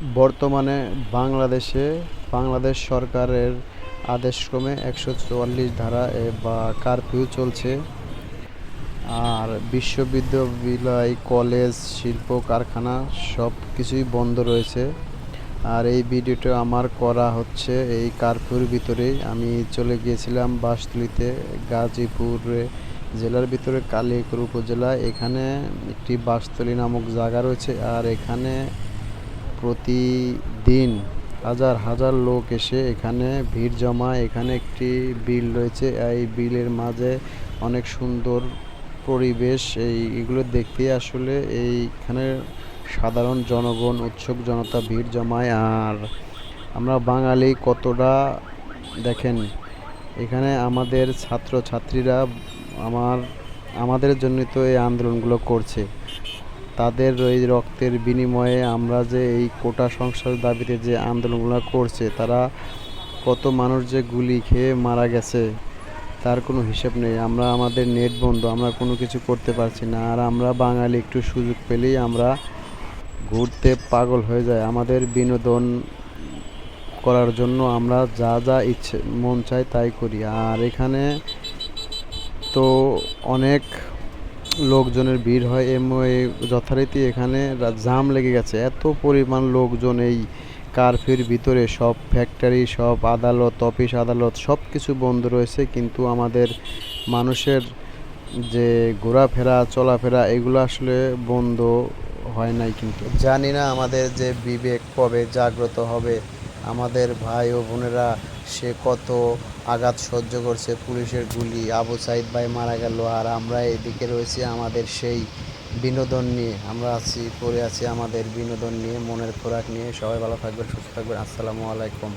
বর্তমানে বাংলাদেশে বাংলাদেশ সরকারের আদেশক্রমে একশো চুয়াল্লিশ ধারা বা কারফিউ চলছে। আর বিশ্ববিদ্যালয়, কলেজ, শিল্প, কারখানা সব কিছুই বন্ধ রয়েছে। আর এই ভিডিওটা আমার করা হচ্ছে এই কারফিউর ভিতরেই। আমি চলে গিয়েছিলাম বাসতুলিতে গাজীপুরে, জেলার ভিতরে কালিয়াকৈর উপজেলা এখানে একটি বাসতলী নামক জায়গা রয়েছে। আর এখানে প্রতিদিন হাজার হাজার লোক এসে এখানে ভিড় জমায়। এখানে একটি বিল রয়েছে। এই বিলের মাঝে অনেক সুন্দর পরিবেশ। এই এগুলো দেখতে আসলে এইখানে সাধারণ জনগণ, উৎসুক জনতা ভিড় জমায়। আর আমরা বাঙালি কতটা দেখেন, এখানে আমাদের ছাত্র ছাত্রীরা আমার, আমাদের জন্য তো এই আন্দোলনগুলো করছে। তাদের ওই রক্তের বিনিময়ে আমরা যে এই কোটা সংস্কার দাবিতে যে আন্দোলনগুলো করছে, তারা কত মানুষ যে গুলি খেয়ে মারা গেছে, তার কোনো হিসেব নেই। আমরা আমাদের নেট বন্ধ, আমরা কোনো কিছু করতে পারছি না। আর আমরা বাঙালি, একটু সুযোগ পেলেই আমরা ঘুরতে পাগল হয়ে যায় আমাদের বিনোদন করার জন্য আমরা যা যা ইচ্ছে, মন চাই তাই করি। আর এখানে তো অনেক লোকজনের ভিড় হয়। এম- যথারীতি এখানে জাম লেগে গেছে। এত পরিমাণ লোকজন এই কারফিউর ভিতরে, সব ফ্যাক্টরি সব আদালত অফিস আদালত সব কিছু বন্ধ রয়েছে। কিন্তু আমাদের মানুষের যে ঘোরাফেরা, চলাফেরা, এগুলো আসলে বন্ধ হয় নাই কিন্তু। জানি না আমাদের যে বিবেক কবে জাগ্রত হবে। আমাদের ভাই ও বোনেরা সে কত আঘাত সহ্য করছে, পুলিশের গুলি, আবু সাইদ ভাই মারা গেল, আর আমরা এদিকে রয়েছি আমাদের সেই বিনোদন নিয়ে। আমরা আছি, পড়ে আছি আমাদের বিনোদন নিয়ে, মনের খোরাক নিয়ে। সবাই ভালো থাকবেন, সুস্থ থাকবেন। আসসালামু আলাইকুম।